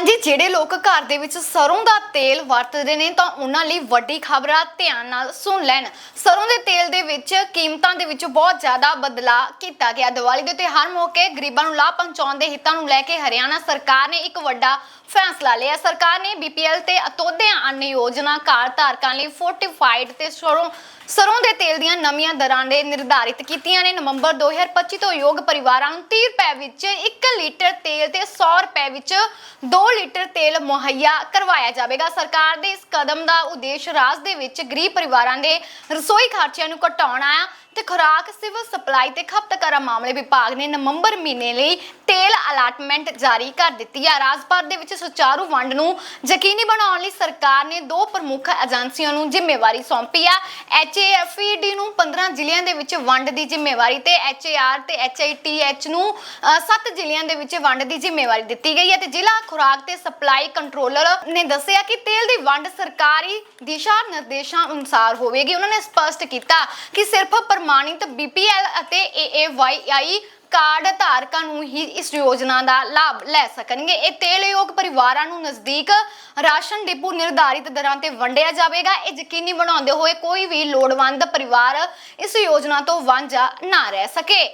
ਹਾਂਜੀ, ਜਿਹੜੇ ਲੋਕ ਘਰ ਦੇ ਵਿੱਚ ਸਰੋਂ ਦਾ ਤੇਲ ਵਰਤਦੇ ਨੇ ਤਾਂ ਉਹਨਾਂ ਲਈ ਵੱਡੀ ਖਬਰ ਆ। ਧਿਆਨ ਨਾਲ ਸੁਣ ਲੈਣ। ਸਰੋਂ ਦੇ ਤੇਲ ਦੇ ਵਿੱਚ ਕੀਮਤਾਂ ਦੇ ਵਿੱਚ ਬਹੁਤ ਜ਼ਿਆਦਾ ਬਦਲਾਅ ਕੀਤਾ ਗਿਆ। ਦੀਵਾਲੀ ਦੇ ਤਿਉਹਾਰ ਮੌਕੇ ਗਰੀਬਾਂ ਨੂੰ ਲਾਭ ਪਹੁੰਚਾਉਣ ਦੇ ਹਿੱਤਾਂ ਨੂੰ ਲੈ ਕੇ ਹਰਿਆਣਾ ਸਰਕਾਰ ਨੇ ਇੱਕ ਵੱਡਾ ਫੈਸਲਾ ਲਿਆ। ਸਰਕਾਰ ਨੇ ਬੀਪੀਐਲ ਤੇ ਅਤੋਦਿਆਂ ਅੰਨ ਯੋਜਨਾ ਕਾਰਡ ਧਾਰਕਾਂ ਲਈ ਫੋਰਟੀਫਾਈਡ ਤੇ ਸਰੋਂ ਸਰੋਂ ਦੇ ਤੇਲ ਦੀਆਂ ਨਵੀਆਂ ਦਰਾਂ ਦੇ ਨਿਰਧਾਰਿਤ ਕੀਤੀਆਂ ਨੇ। ਨਵੰਬਰ 2025 ਤੋਂ ਯੋਗ ਪਰਿਵਾਰਾਂ ਨੂੰ 30 ਰੁਪਏ ਵਿੱਚ 1 ਲੀਟਰ ਤੇਲ ਤੇ 100 ਰੁਪਏ ਵਿੱਚ 2 ਲੀਟਰ ਤੇਲ ਮੁਹੱਈਆ ਕਰਵਾਇਆ ਜਾਵੇਗਾ। ਸਰਕਾਰ ਦੇ ਇਸ ਕਦਮ ਦਾ ਉਦੇਸ਼ ਰਾਜ ਦੇ ਵਿੱਚ ਗਰੀਬ ਪਰਿਵਾਰਾਂ ਦੇ ਰਸੋਈ ਖਰਚਿਆਂ ਨੂੰ ਘਟਾਉਣਾ ਹੈ ਤੇ ਖੁਰਾਕ, ਸਿਵਲ ਸਪਲਾਈ ਤੇ ਖਪਤਕਾਰ ਮਾਮਲੇ ਵਿਭਾਗ ਨੇ ਨਵੰਬਰ ਮਹੀਨੇ ਲਈ ਤੇਲ ਅਲਾਟਮੈਂਟ ਜਾਰੀ ਕਰ ਦਿੱਤੀ ਹੈ ਰਾਜ ਦੇ ਵਿੱਚ ਸੁਚਾਰੂ ਵੰਡ ਨੂੰ ਯਕੀਨੀ ਬਣਾਉਣ ਲਈ ਸਰਕਾਰ ਨੇ ਦੋ ਪ੍ਰਮੁੱਖ ਏਜੰਸੀਆਂ ਨੂੰ ਜ਼ਿੰਮੇਵਾਰੀ ਸੌਂਪੀ ਆ। ਐਚਏਐਫਈਡੀ ਨੂੰ 15 ਜ਼ਿਲ੍ਹਿਆਂ ਦੇ ਵਿੱਚ ਵੰਡ ਦੀ ਜ਼ਿੰਮੇਵਾਰੀ ਤੇ ਐਚਏਆਰ ਤੇ ਐਚਆਈਟੀਐਚ ਨੂੰ 7 ਜ਼ਿਲ੍ਹਿਆਂ ਦੇ ਵਿੱਚ ਵੰਡ ਦੀ ਜ਼ਿੰਮੇਵਾਰੀ ਦਿੱਤੀ ਗਈ ਹੈ ਤੇ ਜ਼ਿਲ੍ਹਾ ਖੁਰਾਕ ਤੇ ਸਪਲਾਈ ਕੰਟਰੋਲਰ ਨੇ ਦੱਸਿਆ ਕਿ ਤੇਲ ਦੀ ਵੰਡ ਸਰਕਾਰੀ ਦਿਸ਼ਾ ਨਿਰਦੇਸ਼ਾਂ ਅਨੁਸਾਰ ਹੋਵੇਗੀ। ਉਹਨਾਂ ਨੇ ਸਪਸ਼ਟ ਕੀਤਾ ਕਿ ਸਿਰਫ ਪ੍ਰਮਾਣਿਤ ਬੀਪੀਐਲ ਅਤੇ ਏਏਵਾਈ ਕਾਰਡ ਧਾਰਕਾਂ ਨੂੰ ਹੀ ਇਸ ਯੋਜਨਾ ਦਾ ਲਾਭ ਲੈ ਸਕਣਗੇ। ਇਹ ਤੇਲਯੋਗ ਪਰਿਵਾਰਾਂ ਨੂੰ ਨਜ਼ਦੀਕ ਰਾਸ਼ਨ ਡਿਪੂ ਨਿਰਧਾਰਿਤ ਦਰਾਂ ਤੇ ਵੰਡਿਆ ਜਾਵੇਗਾ। ਇਹ ਯਕੀਨੀ ਬਣਾਉਂਦੇ ਹੋਏ ਕੋਈ ਵੀ ਲੋੜਵੰਦ ਪਰਿਵਾਰ ਇਸ ਯੋਜਨਾ ਤੋਂ ਵਾਂਝਾ ਨਾ ਰਹਿ ਸਕੇ।